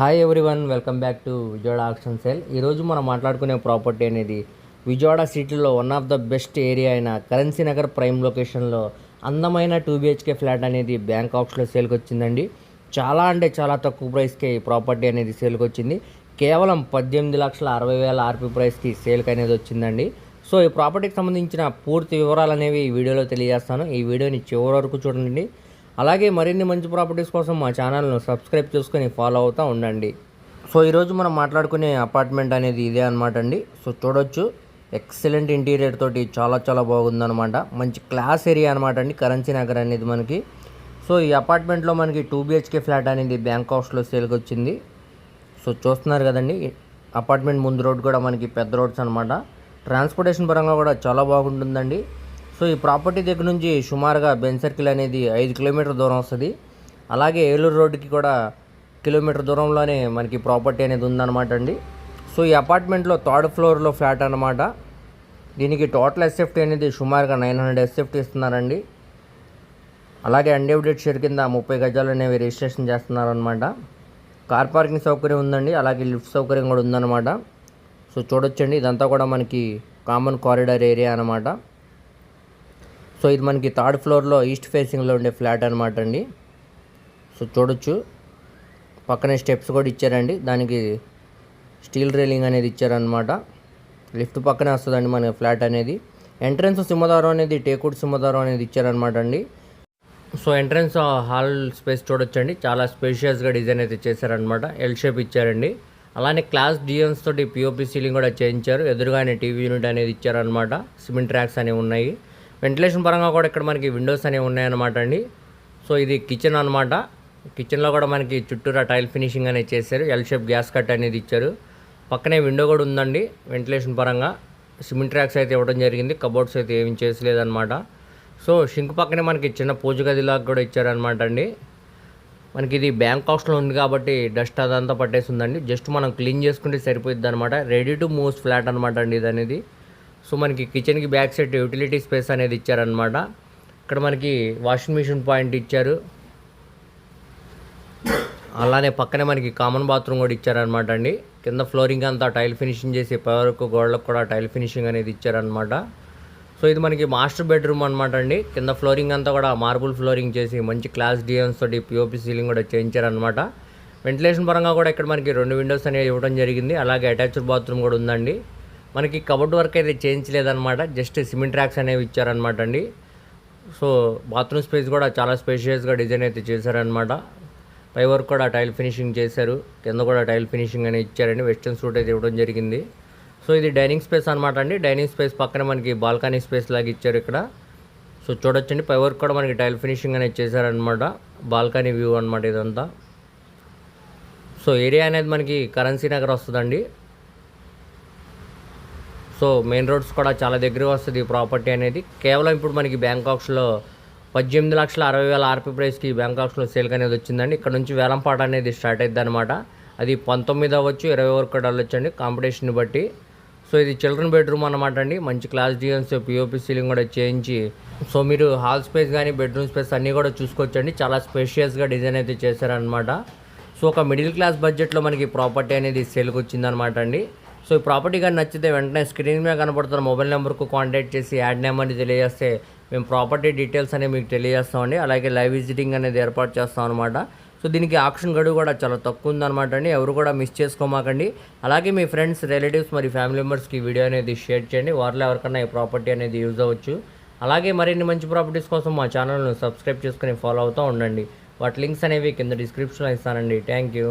Hi everyone welcome back to Vijayawada auction sale ఈరోజు మనం మాట్లాడుకునే ప్రాపర్టీ అనేది విజయవాడ సిటీలో one of the best area అయిన కరెన్సీ నగర్ ప్రైమ్ లొకేషన్లో అందమైన టూ బిహెచ్కే ఫ్లాట్ అనేది బ్యాంక్ ఆప్స్లో సేల్కి వచ్చిందండి. చాలా అంటే చాలా తక్కువ ప్రైస్కే ఈ ప్రాపర్టీ అనేది సేల్కి వచ్చింది. కేవలం పద్దెనిమిది లక్షల అరవై వేల ఆర్పీ ప్రైస్కి సేల్కి అనేది వచ్చిందండి. సో ఈ ప్రాపర్టీకి సంబంధించిన పూర్తి వివరాలు అనేవి ఈ వీడియోలో తెలియజేస్తాను. ఈ వీడియోని చివరి వరకు చూడండి. అలాగే మరిన్ని మంచి ప్రాపర్టీస్ కోసం మా ఛానల్ను సబ్స్క్రైబ్ చేసుకొని ఫాలో అవుతూ ఉండండి. సో ఈరోజు మనం మాట్లాడుకునే అపార్ట్మెంట్ అనేది ఇదే అనమాట అండి. సో చూడొచ్చు. ఎక్సలెంట్ ఇంటీరియర్ తోటి చాలా చాలా బాగుందనమాట మంచి క్లాస్ ఏరియా అనమాట అండి కరెన్సీ నగర్ అనేది మనకి. సో ఈ అపార్ట్మెంట్లో మనకి టూ బిహెచ్కే ఫ్లాట్ అనేది బ్యాంక్ హౌస్లో సేల్కి వచ్చింది. సో చూస్తున్నారు కదండి. అపార్ట్మెంట్ ముందు రోడ్ కూడా మనకి పెద్ద రోడ్స్ అనమాట ట్రాన్స్పోర్టేషన్ పరంగా కూడా చాలా బాగుంటుందండి. సో ఈ ప్రాపర్టీ దగ్గర నుంచి సుమారుగా బెన్ సర్కిల్ అనేది ఐదు కిలోమీటర్ దూరం వస్తుంది. అలాగే ఏలూరు రోడ్డుకి కూడా కిలోమీటర్ దూరంలోనే మనకి ప్రాపర్టీ అనేది ఉందన్నమాట అండి. సో ఈ అపార్ట్మెంట్లో థర్డ్ ఫ్లోర్లో ఫ్లాట్ అనమాట దీనికి టోటల్ ఎస్ఎఫ్టీ అనేది సుమారుగా నైన్ హండ్రెడ్ ఎస్ఎఫ్టీ ఇస్తున్నారండి. అలాగే అన్డెవిడెడ్ షేర్ కింద ముప్పై గజాలు అనేవి రిజిస్ట్రేషన్ చేస్తున్నారనమాట కార్ పార్కింగ్ సౌకర్యం ఉందండి అలాగే లిఫ్ట్ సౌకర్యం కూడా ఉందన్నమాట. సో చూడొచ్చండి ఇదంతా కూడా మనకి కామన్ కారిడార్ ఏరియా అనమాట సో ఇది మనకి థర్డ్ ఫ్లోర్లో ఈస్ట్ ఫేసింగ్లో ఉండే ఫ్లాట్ అనమాట అండి. సో చూడొచ్చు. పక్కనే స్టెప్స్ కూడా ఇచ్చారండి. దానికి స్టీల్ రైలింగ్ అనేది ఇచ్చారనమాట లిఫ్ట్ పక్కనే వస్తుందండి మన ఫ్లాట్ అనేది. ఎంట్రన్స్ సింహదారం అనేది టేకూడ్ సింహదారం అనేది ఇచ్చారనమాట అండి. సో ఎంట్రన్స్ హాల్ స్పేస్ చూడొచ్చండి. చాలా స్పేషియస్గా డిజైన్ అయితే చేశారనమాట ఎల్ షేప్ ఇచ్చారండి. అలానే క్లాస్ డిజైన్స్ తోటి పిఓపి సీలింగ్ కూడా చేయించారు. ఎదురుగానే టీవీ యూనిట్ అనేది ఇచ్చారనమాట సిమెంట్ ట్రాక్స్ అనేవి ఉన్నాయి. వెంటిలేషన్ పరంగా కూడా ఇక్కడ మనకి విండోస్ అనేవి ఉన్నాయన్నమాట అండి. సో ఇది కిచెన్ అనమాట కిచెన్లో కూడా మనకి చుట్టూరా టైల్ ఫినిషింగ్ అనేది చేశారు. ఎల్ షేప్ గ్యాస్ కట్ అనేది ఇచ్చారు. పక్కనే విండో కూడా ఉందండి వెంటిలేషన్ పరంగా. సిమెంట్ ట్రాక్స్ అయితే ఇవ్వడం జరిగింది. కబోర్డ్స్ అయితే ఏమి చేసలేదన్నమాట. సో షింక్ పక్కనే మనకి చిన్న పూజ గదిలాగా కూడా ఇచ్చారనమాట అండి. మనకి ఇది బ్యాంక్ కాస్ట్లో ఉంది కాబట్టి డస్ట్ అదంతా పట్టేసి ఉందండి. జస్ట్ మనం క్లీన్ చేసుకుంటే సరిపోద్ది అనమాట రెడీ టు మూవ్స్ ఫ్లాట్ అనమాట అండి ఇది అనేది సో మనకి కిచెన్కి బ్యాక్ సైడ్ యూటిలిటీ స్పేస్ అనేది ఇచ్చారనమాట ఇక్కడ మనకి వాషింగ్ మిషన్ పాయింట్ ఇచ్చారు. అలానే పక్కనే మనకి కామన్ బాత్రూమ్ కూడా ఇచ్చారనమాట అండి. కింద ఫ్లోరింగ్ అంతా టైల్ ఫినిషింగ్ చేసి పైవరకు గోడలకు కూడా టైల్ ఫినిషింగ్ అనేది ఇచ్చారనమాట సో ఇది మనకి మాస్టర్ బెడ్రూమ్ అనమాట అండి. కింద ఫ్లోరింగ్ అంతా కూడా మార్బుల్ ఫ్లోరింగ్ చేసి మంచి క్లాస్ డిజైన్స్ తోటి పిఓపి సీలింగ్ కూడా చేయించారనమాట వెంటిలేషన్ పరంగా కూడా ఇక్కడ మనకి రెండు విండోస్ అనేవి ఇవ్వడం జరిగింది. అలాగే అటాచ్డ్ బాత్రూమ్ కూడా ఉందండి. మనకి కబోర్డ్ వర్క్ అయితే చేయించలేదన్నమాట. జస్ట్ సిమెంట్ ట్రాక్స్ అనేవి ఇచ్చారనమాట అండి. సో బాత్రూమ్ స్పేస్ కూడా చాలా స్పేషియస్గా డిజైన్ అయితే చేశారనమాట పై వర్క్ కూడా టైల్ ఫినిషింగ్ చేశారు. కింద కూడా టైల్ ఫినిషింగ్ అనేది ఇచ్చారండి. వెస్ట్రన్ సూట్ అయితే ఇవ్వడం జరిగింది. సో ఇది డైనింగ్ స్పేస్ అనమాట అండి. డైనింగ్ స్పేస్ పక్కన మనకి బాల్కనీ స్పేస్ లాగా ఇచ్చారు ఇక్కడ. సో చూడొచ్చండి. పై వర్క్ కూడా మనకి టైల్ ఫినిషింగ్ అనేది చేశారనమాట బాల్కనీ వ్యూ అనమాట ఇదంతా. సో ఏరియా అనేది మనకి కరెన్సీ నగర్ వస్తుందండి. సో మెయిన్ రోడ్స్ కూడా చాలా దగ్గరగా వస్తుంది ఈ ప్రాపర్టీ అనేది. కేవలం ఇప్పుడు మనకి బ్యాంకాక్స్లో పద్దెనిమిది లక్షల అరవై వేల ఆర్పీ ప్రైస్కి బ్యాంకాక్స్లో సేల్ అనేది వచ్చిందండి. ఇక్కడ నుంచి వేలంపాట అనేది స్టార్ట్ అయింది అనమాట అది పంతొమ్మిది అవ్వచ్చు ఇరవై వరకు వెళ్ళొచ్చండి కాంపిటీషన్ బట్టి. సో ఇది చిల్డ్రన్ బెడ్రూమ్ అనమాట అండి. మంచి క్లాస్ డిజైన్స్ పిఓపి సీలింగ్ కూడా చేయించి. సో మీరు హాల్ స్పేస్ కానీ బెడ్రూమ్ స్పేస్ అన్నీ కూడా చూసుకోవచ్చండి చాలా స్పేషియస్గా డిజైన్ అయితే చేశారనమాట సో ఒక మిడిల్ క్లాస్ బడ్జెట్లో మనకి ప్రాపర్టీ అనేది సేల్కి వచ్చిందనమాట అండి. సో ఈ ప్రాపర్టీ కానీ నచ్చితే వెంటనే స్క్రీన్ మీద కనబడుతున్న మొబైల్ నెంబర్కు కాంటాక్ట్ చేసి యాడ్ నెంబర్ని తెలియజేస్తే మేము ప్రాపర్టీ డీటెయిల్స్ అనేవి మీకు తెలియజేస్తామండి. అలాగే లైవ్ విజిటింగ్ అనేది ఏర్పాటు చేస్తాం అనమాట సో దీనికి ఆప్షన్ గడువు కూడా చాలా తక్కువ ఉందన్నమాట అండి. ఎవరు కూడా మిస్ చేసుకోమాకండి. అలాగే మీ ఫ్రెండ్స్ రిలేటివ్స్ మరి ఫ్యామిలీ మెంబర్స్కి వీడియో అనేది షేర్ చేయండి. వారిలో ఎవరికన్నా ఈ ప్రాపర్టీ అనేది యూజ్ అవ్వచ్చు. అలాగే మరిన్ని మంచి ప్రాపర్టీస్ కోసం మా ఛానల్ను సబ్స్క్రైబ్ చేసుకుని ఫాలో అవుతూ ఉండండి. వాటి లింక్స్ అనేవి కింద డిస్క్రిప్షన్లో ఇస్తానండి. Thank you.